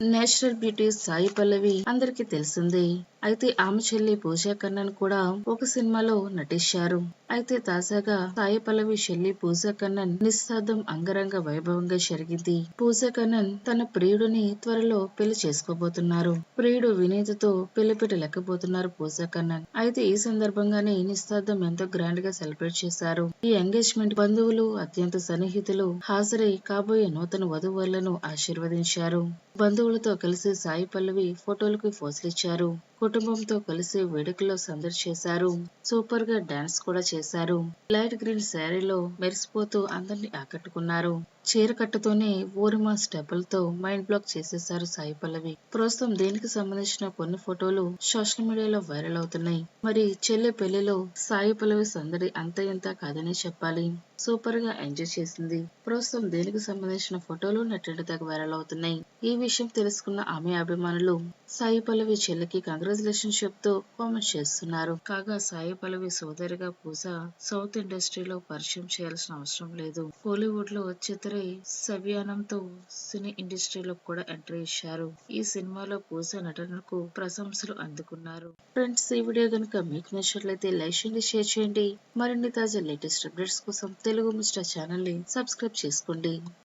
Natural beauty Sai పల్లవి అందరికీ తెలిసిందే. అయితే ఆమె చెల్లి పూజా కన్నన్ కూడా ఒక సినిమాలో నటించారు. అయితే తాజాగా సాయి పల్లవి చెల్లి పూజా కన్నన్ నిస్సార్థం అంగరంగ వైభవంగా జరిగింది. పూజా కన్నన్ తన ప్రియుడిని త్వరలో పెళ్ళి చేసుకోబోతున్నారు. ప్రియుడు వినీతతో పెళ్ళి పెట్టలేకపోతున్నారు పూజా కన్నన్. అయితే ఈ సందర్భంగానే నిస్సార్థం ఎంతో గ్రాండ్గా సెలబ్రేట్ చేశారు. ఈ ఎంగేజ్మెంట్ బంధువులు అత్యంత సన్నిహితులు హాజరై కాబోయే నూతన వధువులను ఆశీర్వదించారు. బంధువులతో కలిసి సాయి పల్లవి ఫోటోలకు పోజులిచ్చారు కుటుంబంతో కలిసి వేడుకలో సందడి చేశారు. సూపర్గా డాన్స్ కూడా చేశారు. లైట్ గ్రీన్ శారీలో మెరిసిపోతూ అందరిని ఆకట్టుకున్నారు. చీర కట్టుతోనే ఊరిమా స్టెప్పులతో మైండ్ బ్లాక్ చేసేశారు సాయి పల్లవి. ప్రస్తుతం దీనికి సంబంధించిన కొన్ని ఫోటోలు సోషల్ మీడియాలో వైరల్ అవుతున్నాయి. మరి చెల్లె పెళ్ళిలో సాయి పల్లవి సందడి అంత ఇంత కాదని చెప్పాలి. సూపర్గా ఎంజాయ్ చేసింది. ప్రస్తుతం దీనికి సంబంధించిన ఫోటోలు నెట్టెడ్ దగ్గర వైరల్ అవుతున్నాయి. ఈ విషయం తెలుసుకున్న ఆమె అభిమానులు సాయి పల్లవి చెల్లికి కంగ్రాచులేషన్ చెప్తూ కామెంట్ చేస్తున్నారు. కాగా సాయి పల్లవి సోదరిగా పూజ సౌత్ ఇండస్ట్రీలో పరిచయం చేయాల్సిన అవసరం లేదు. కోలీవుడ్లో చిత్రై సవ్యానంతో సినీ ఇండస్ట్రీలో కూడా ఎంట్రీ ఇచ్చారు. ఈ సినిమాలో పూజ నటనకు ప్రశంసలు అందుకున్నారు. ఫ్రెండ్స్ ఈ వీడియో కనుక మీకు నచ్చినట్లయితే లైక్ చేయండి షేర్ చేయండి. మరిన్ని తాజా లేటెస్ట్ అప్డేట్స్ కోసం తెలుగు మిస్టర్ ఛానల్ని సబ్స్క్రైబ్ చేసుకోండి.